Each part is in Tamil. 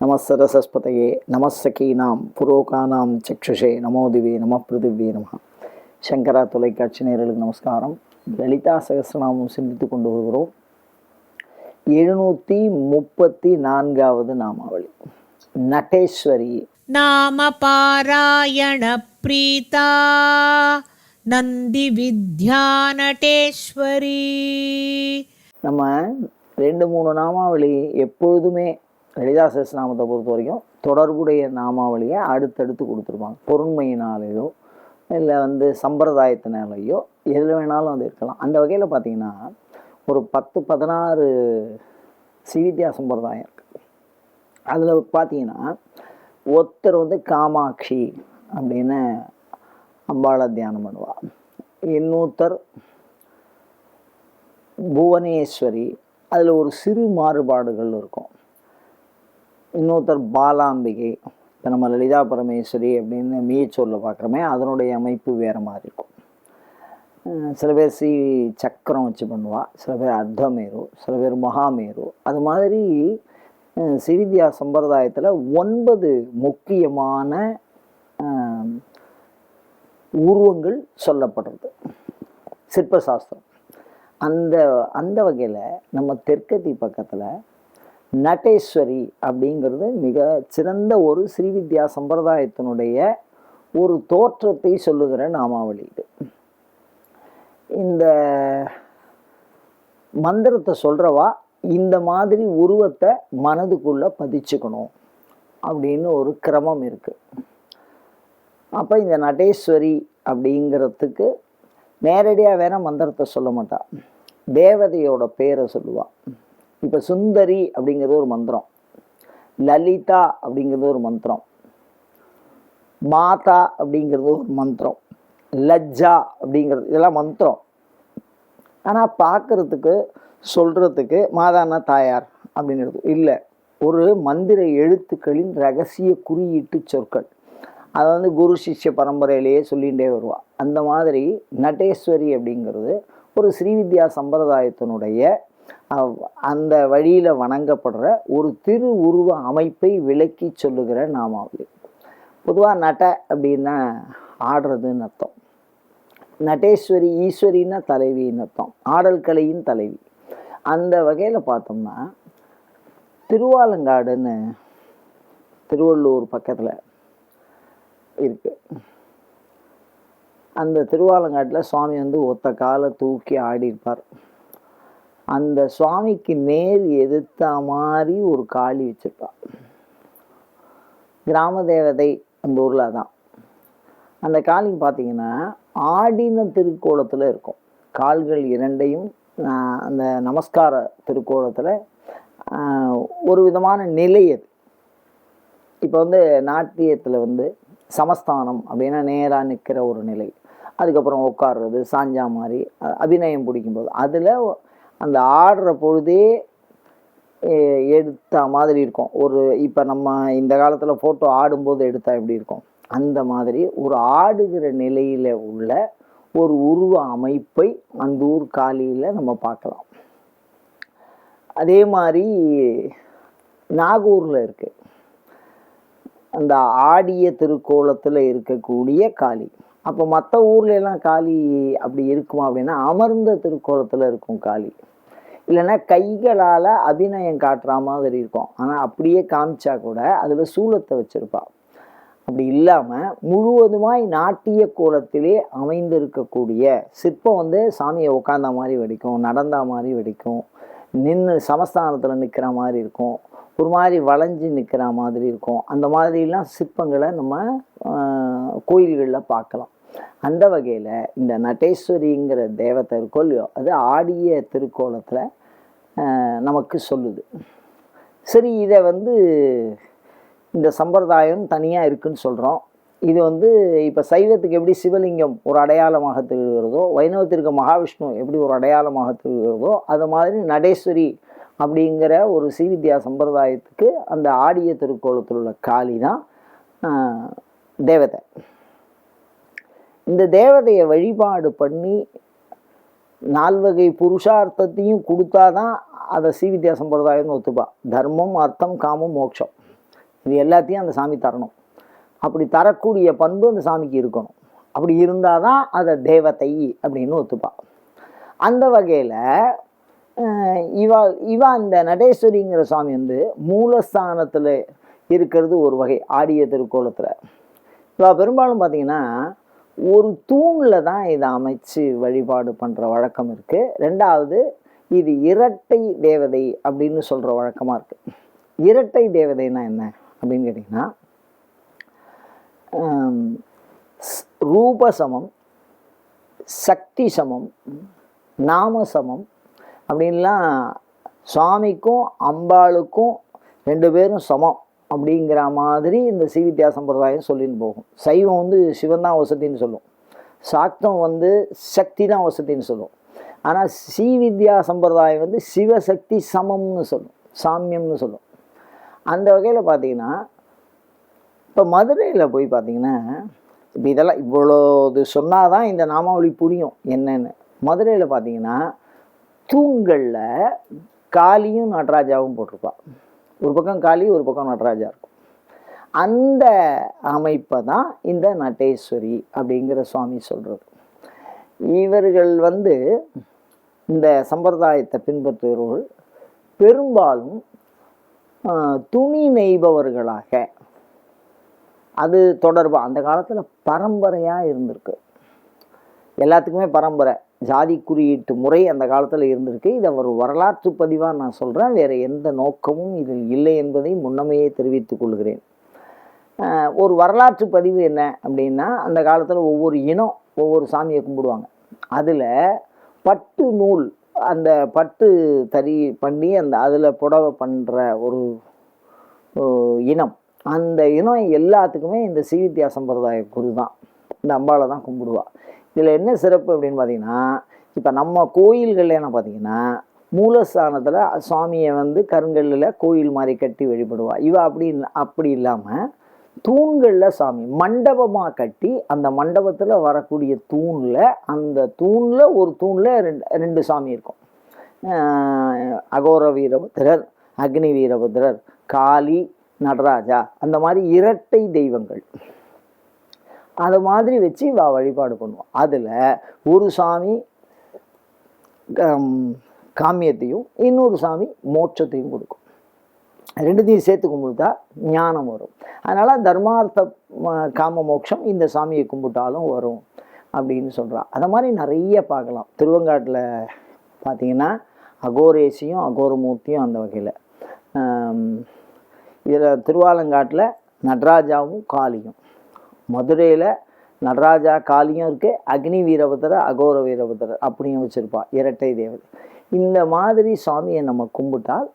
நமசரசஸ்பதையே நமசகீனாம் புரோகானாம் சக்ஷுஷே நமோதிவே நம பிருதிவே நம சங்கரா தொலைக்காட்சி நேரலுக்கு நமஸ்காரம். லலிதா சகசிரநாமம் சிந்தித்து கொண்டு வருகிறோம். எழுநூற்றி முப்பத்தி நான்காவது நாமாவளி. நடேஸ்வரி நாம பாராயண பிரீதா. நந்தி வித்யா நடேஸ்வரி நம்ம ரெண்டு மூணு நாமாவளி எப்பொழுதுமே லலிதா நாமத்தை பொறுத்த வரைக்கும் தொடர்புடைய நாமாவளியை அடுத்தடுத்து கொடுத்துருப்பாங்க. பொருண்மையினாலேயோ இல்லை வந்து சம்பிரதாயத்தினாலேயோ எதில் வேணாலும் அது இருக்கலாம். அந்த வகையில் பார்த்தீங்கன்னா ஒரு பத்து பதினாறு சிவித்யா சம்பிரதாயம் இருக்குது அதில் பார்த்தீங்கன்னா ஒருத்தர் வந்து காமாட்சி அப்படின்னு அம்பாளை தியானம் பண்ணுவாள் இன்னொருத்தர் புவனேஸ்வரி. அதில் ஒரு சிறு மாறுபாடுகள் இருக்கும். இன்னொருத்தர் பாலாம்பிகை இப்போ நம்ம லலிதா பரமேஸ்வரி அப்படின்னு மீச்சூரில் பார்க்குறோமே அதனுடைய அமைப்பு வேறு மாதிரி இருக்கும். சில பேர் ஸ்ரீ சக்கரம் வச்சு பண்ணுவாள் சில பேர் அர்த்தமேரு சில பேர் மகாமேரு. அது மாதிரி சிவித்யா சம்பிரதாயத்தில் ஒன்பது முக்கியமான உருவங்கள் சொல்லப்படுறது. சிற்பசாஸ்திரம் அந்த அந்த வகையில் நம்ம தெற்கத்தி பக்கத்தில் நடேஸ்வரி அப்படிங்கிறது மிக சிறந்த ஒரு ஸ்ரீவித்யா சம்பிரதாயத்தினுடைய ஒரு தோற்றத்தை சொல்லுகிற நாமாவளி இது. இந்த மந்திரத்தை சொல்கிறவா இந்த மாதிரி உருவத்தை மனதுக்குள்ளே பதிச்சுக்கணும் அப்படின்னு ஒரு கிரமம் இருக்குது அப்போ இந்த நடேஸ்வரி அப்படிங்கிறதுக்கு நேரடியாக வேற மந்திரத்தை சொல்ல மாட்டா. தேவதையோட பேரை சொல்லுவாள் இப்போ சுந்தரி அப்படிங்கிறது ஒரு மந்திரம். லலிதா அப்படிங்கிறது ஒரு மந்திரம். மாதா அப்படிங்கிறது ஒரு மந்திரம். லஜ்ஜா அப்படிங்கிறது இதெல்லாம் மந்திரம். ஆனால் பார்க்குறதுக்கு சொல்கிறதுக்கு மாதானா தாயார் அப்படிங்கிறது இல்லை ஒரு மந்திர எழுத்துக்களின் ரகசிய குறியீட்டு சொற்கள். அதை வந்து குரு சிஷ்ய பரம்பரையிலேயே சொல்லிகிட்டே வருவாள் அந்த மாதிரி நடேஸ்வரி அப்படிங்கிறது ஒரு ஸ்ரீவித்யா சம்பிரதாயத்தினுடைய அந்த வழியில் வணங்கப்படுற ஒரு திரு உருவ அமைப்பை விளக்கி சொல்லுகிற நாமாவளி பொதுவாக நட அப்படின்னா ஆடுறதுன்னு அர்த்தம். நடேஸ்வரி ஈஸ்வரின்னா தலைவின்னு அர்த்தம். ஆடல் கலையின் தலைவி. அந்த வகையில் பார்த்தோம்னா திருவாலங்காடுன்னு திருவள்ளூர் பக்கத்தில் இருக்கு. அந்த திருவாலங்காட்டில் சுவாமி வந்து ஒத்த காலை தூக்கி ஆடி இருப்பார் அந்த சுவாமிக்கு நேர் எதிர்த்த மாதிரி ஒரு காளி வச்சிருப்பா. கிராம தேவதை அந்த ஊரில் தான் அந்த காளி பார்த்தீங்கன்னா ஆடின திருக்கோலத்தில் இருக்கும். கால்கள் இரண்டையும் அந்த நமஸ்கார திருக்கோலத்தில் ஒரு விதமான நிலை அது. இப்போ வந்து நாட்டியத்தில் வந்து சமஸ்தானம் அப்படின்னா நேராக நிற்கிற ஒரு நிலை. அதுக்கப்புறம் உட்காடுறது சாஞ்சா மாதிரி அபிநயம் பிடிக்கும்போது. அதில் அந்த ஆடுற பொழுதே எடுத்த மாதிரி இருக்கும். ஒரு இப்போ நம்ம இந்த காலத்தில் ஃபோட்டோ ஆடும்போது எடுத்தால் எப்படி இருக்கும்? அந்த மாதிரி ஒரு ஆடுகிற நிலையில் உள்ள ஒரு உருவ அமைப்பை அந்த ஊர் காலியில் நம்ம பார்க்கலாம். அதே மாதிரி நாகூரில் இருக்குது அந்த ஆடிய திருக்கோலத்தில் இருக்கக்கூடிய காளி. அப்போ மற்ற ஊர்லெலாம் காளி அப்படி இருக்குமா அப்படின்னா அமர்ந்த திருக்கோலத்தில் இருக்கும் காளி. இல்லைன்னா கைகளால் அபிநயம் காட்டுற மாதிரி இருக்கும். ஆனால் அப்படியே காமிச்சா கூட அதில் சூலத்தை வச்சுருப்பா. அப்படி இல்லாமல் முழுவதுமாய் நாட்டிய கோலத்திலே அமைந்திருக்கக்கூடிய சிற்பம் வந்து சாமியை உட்காந்த மாதிரி வெடிக்கும் நடந்த மாதிரி வெடிக்கும் நின்று சமஸ்தானத்தில் நிற்கிற மாதிரி இருக்கும் ஒரு மாதிரி வளைஞ்சு நிற்கிற மாதிரி இருக்கும். அந்த மாதிரிலாம் சிற்பங்களை நம்ம கோயில்களில் பார்க்கலாம். அந்த வகையில் இந்த நட்டேஸ்வரிங்கிற தேவத்தை இருக்கோ இல்லையோ அது ஆடிய திருக்கோலத்தில் நமக்கு சொல்லுது. சரி இதை வந்து இந்த சம்பிரதாயம் தனியாக இருக்குன்னு சொல்கிறோம் இது வந்து இப்போ சைவத்துக்கு எப்படி சிவலிங்கம் ஒரு அடையாளமாக திகழ்கிறதோ வைணவத்திற்கு மகாவிஷ்ணு எப்படி ஒரு அடையாளமாக திகழ்கிறதோ அது மாதிரி நடேஸ்வரி அப்படிங்கிற ஒரு ஸ்ரீவித்யா சம்பிரதாயத்துக்கு அந்த ஆடிய திருக்கோலத்தில் உள்ள காளி தான் தேவதை. இந்த தேவதையை வழிபாடு பண்ணி நால்வகை புருஷார்த்தத்தையும் கொடுத்தாதான் அதை ஸ்ரீவித்யா சம்பிரதாயம்னு ஒத்துப்பா. தர்மம் அர்த்தம் காமம் மோட்சம். இது எல்லாத்தையும் அந்த சாமி தரணும். அப்படி தரக்கூடிய பண்பு அந்த சாமிக்கு இருக்கணும். அப்படி இருந்தால் தான் அதை தேவதை அப்படின்னு ஒத்துப்பா. அந்த வகையில் இவா இவா இந்த நடேஸ்வரிங்கிற சாமி வந்து மூலஸ்தானத்தில் இருக்கிறது ஒரு வகை ஆடிய திருக்கோலத்தில். இவா பெரும்பாலும் பார்த்தீங்கன்னா ஒரு தூணில் தான் இதை அமைச்சு வழிபாடு பண்ணுற வழக்கம் இருக்குது ரெண்டாவது இது இரட்டை தேவதை அப்படின்னு சொல்கிற வழக்கமாக இருக்குது இரட்டை தேவதைனா என்ன அப்படின்னு கேட்டிங்கன்னா ரூபசமம் ரூப சமம் சக்தி சமம் நாம சமம் அப்படின்லாம் சுவாமிக்கும் அம்பாளுக்கும் ரெண்டு பேரும் சமம். அப்படிங்கிற மாதிரி இந்த சீவித்யா சம்பிரதாயம் சொல்லின்னு போகும். சைவம் வந்து சிவன் தான் வசதின்னு சொல்லும். சாக்தம் வந்து சக்தி தான் வசதின்னு சொல்லும். ஆனால் ஸ்ரீவித்யா சம்பிரதாயம் வந்து சிவசக்தி சமம்னு சொல்லும். சாமியம்னு சொல்லும். அந்த வகையில் பார்த்தீங்கன்னா இப்போ மதுரையில் போய் பார்த்தீங்கன்னா இப்போ இதெல்லாம் இவ்வளோ இது சொன்னால் தான் இந்த நாமாவளி புரியும் என்னென்னு. மதுரையில் பார்த்தீங்கன்னா தூண்களில் காளியும் நடராஜாவும் போட்டிருப்பாள் ஒரு பக்கம் காளி ஒரு பக்கம் நடராஜா இருக்கும். அந்த அமைப்பை தான் இந்த நட்டேஸ்வரி அப்படிங்கிற சுவாமி சொல்கிறது இவர்கள் வந்து இந்த சம்பிரதாயத்தை பின்பற்றுகிறவர்கள் பெரும்பாலும் துணி நெய்பவர்களாக அது தொடர்பாக அந்த காலத்தில் பரம்பரையாக இருந்திருக்கு. எல்லாத்துக்குமே பரம்பரை. ஜாதி குறியீட்டு முறை அந்த காலத்தில் இருந்திருக்கு. இதை ஒரு வரலாற்று பதிவாக நான் சொல்கிறேன் வேறு எந்த நோக்கமும் இதில் இல்லை என்பதை முன்னமையே தெரிவித்துக் கொள்கிறேன். ஒரு வரலாற்று பதிவு என்ன அப்படின்னா அந்த காலத்தில் ஒவ்வொரு இனம் ஒவ்வொரு சாமியை கும்பிடுவாங்க. அதில் பட்டு நூல் அந்த பட்டு தறி பண்ணி அந்த அதில் புடவை பண்ணுற ஒரு இனம். அந்த இனம் எல்லாத்துக்குமே இந்த சீவித்யா சம்பிரதாய குரு தான் இந்த அம்பாளை தான் கும்பிடுவா. இதில் என்ன சிறப்பு அப்படின்னு பார்த்தீங்கன்னா இப்போ நம்ம கோயில்கள் என்ன பார்த்தீங்கன்னா மூலஸ்தானத்தில் சுவாமியை வந்து கருங்கல்லில் கோயில் மாதிரி கட்டி வழிபடுவா. இவ அப்படி அப்படி இல்லாமல் தூண்களில் சாமி மண்டபமாக கட்டி அந்த மண்டபத்தில் வரக்கூடிய தூணில் அந்த தூணில் ஒரு தூணில் ரெண்டு ரெண்டு சாமி இருக்கும். அகோர வீரபத்திரர் அக்னி வீரபத்திரர் காளி நடராஜா அந்த மாதிரி இரட்டை தெய்வங்கள். அது மாதிரி வச்சு வா வழிபாடு பண்ணுவோம் அதில் ஒரு சாமி காமியத்தையும் இன்னொரு சாமி மோட்சத்தையும் கொடுக்கும். ரெண்டுத்தையும் சேர்த்து கும்பிட்டா ஞானம் வரும். அதனால் தர்மார்த்த காம மோட்சம் இந்த சாமியை கும்பிட்டாலும் வரும் அப்படின்னு சொல்கிறான் அதை மாதிரி நிறைய பார்க்கலாம். திருவங்காட்டில் பார்த்தீங்கன்னா அகோரேசியும் அகோரமூர்த்தியும் அந்த வகையில். இதில் திருவாலங்காட்டில் நடராஜாவும் காளியும். மதுரையில் நடராஜா காளியும் இருக்குது அக்னி வீரபத்திரர் அகோர வீரபத்திரர் அப்படியும் வச்சுருப்பா இரட்டை தேவதை. இந்த மாதிரி சுவாமியை நம்ம கும்பிட்டால்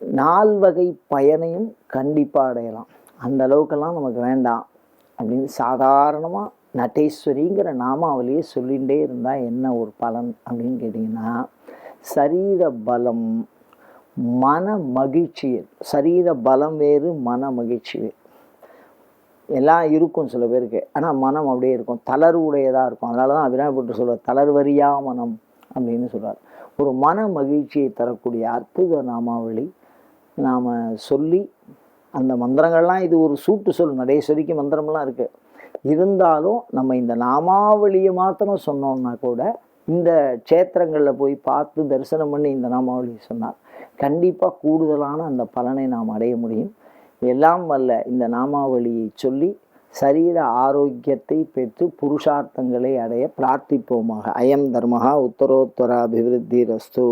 நால்வகை பயனையும் கண்டிப்பாக அடையலாம். அந்த அளவுக்கெல்லாம் நமக்கு வேண்டாம் அப்படின்னு சாதாரணமாக நட்டேஸ்வரிங்கிற நாமாவளியே சொல்லிகிட்டே இருந்தால் என்ன ஒரு பலன் அப்படின்னு கேட்டிங்கன்னா சரீர பலம் மன மகிழ்ச்சி சரீர பலம் வேறு மன மகிழ்ச்சி வேறு. எல்லாம் இருக்கும் சில பேருக்கு. ஆனால் மனம் அப்படியே இருக்கும். தளர்வுடையதாக இருக்கும். அதனால தான் அபிராமப்பட்டு சொல்கிறார் தளர்வறியா மனம் அப்படின்னு சொல்கிறார் ஒரு மன மகிழ்ச்சியை தரக்கூடிய அற்புத நாமாவளி நாம் சொல்லி அந்த மந்திரங்கள்லாம் இது ஒரு சூட்டு சொல். நடேஸ்வரிக்கு மந்திரம்லாம் இருக்குது இருந்தாலும் நம்ம இந்த நாமாவளியை மாத்திரம் சொன்னோம்னா கூட இந்த க்ஷேத்திரங்களில் போய் பார்த்து தரிசனம் பண்ணி இந்த நாமாவளியை சொன்னால் கண்டிப்பாக கூடுதலான அந்த பலனை நாம் அடைய முடியும். எல்லாம் வல்ல இந்த நாமாவளியை சொல்லி சரீர ஆரோக்கியத்தை பெற்று புருஷார்த்தங்களை அடைய பிரார்த்திப்போமாக. அயம் தர்மஹா உத்தரோத்தர அபிவிருத்தி ரஸ்து